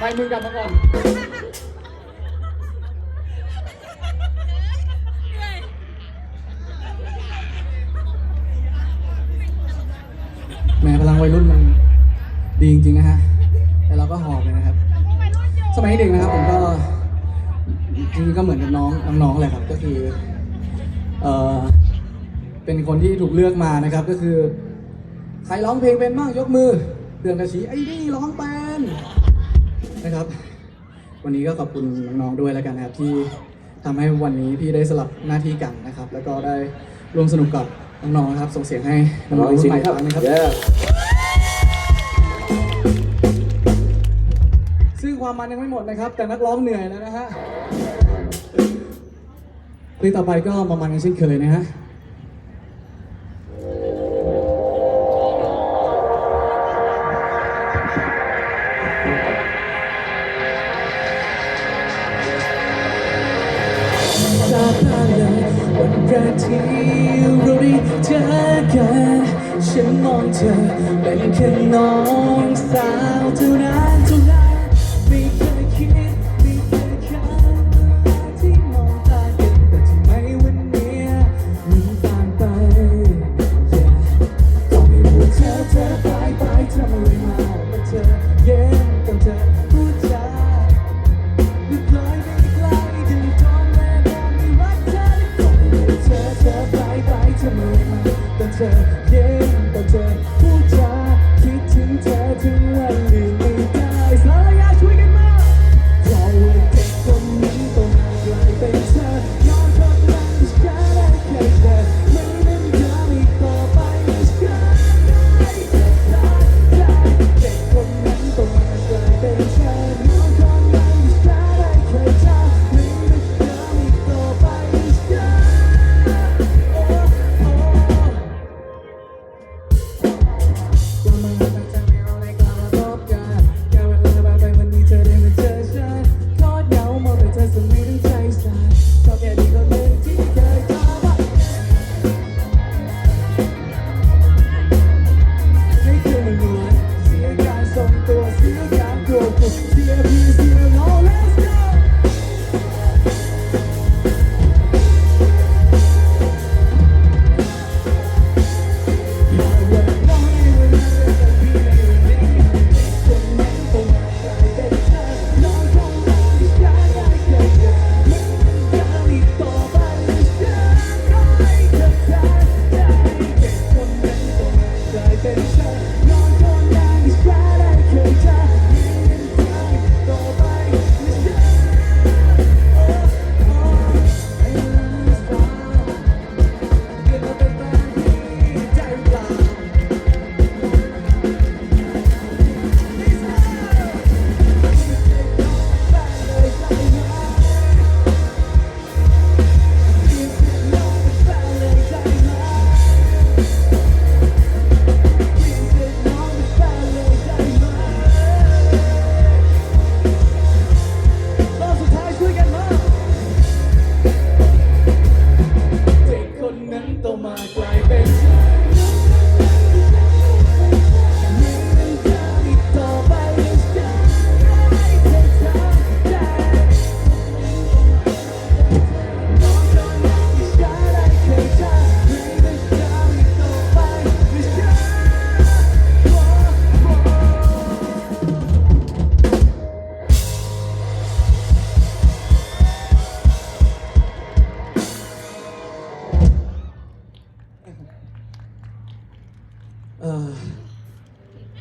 ไม่มึงกลับมาก่อน แหม้พลังวัยรุ่นมันดีจริงๆนะฮะ แต่เราก็หอบเลยนะครับ สมัยเด็กนะครับผมก็จริงๆก็เหมือนกับน้องน้องๆแหละครับ ก็คือ เออเป็นคนที่ถูกเลือกมานะครับ ก็คือ ใครร้องเพลงเป็นบ้างยกมือ เดือนกระชีไอ้นี่ร้องเป็น นะครับ วันนี้ก็ขอบคุณน้องๆด้วยแล้วกันนะครับที่ทำให้วันนี้พี่ได้สลับหน้าที่กันนะครับ แล้วก็ได้ร่วมสนุกกับน้องๆนะครับส่งเสียงให้น้องๆรุ่นใหม่อีกครั้งนะครับ ซึ่งความมันยังไม่หมดนะครับ แต่นักร้องเหนื่อยแล้วนะฮะเพลงต่อไปก็มามันกันเช่นเคยนะฮะ รกที่เราได้เจอกันฉันมองเธอเป็นแค่น้องสาวเท่านั้น มอมาแต่เธอเย็นแต่เธอ อ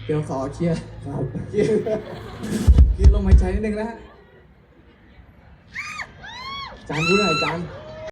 เดี๋ยวขอเคลียร์ครับเคลียร์เคลียร์ลมหายใจนิดนึงนะฮะจานพูหน่อยจาน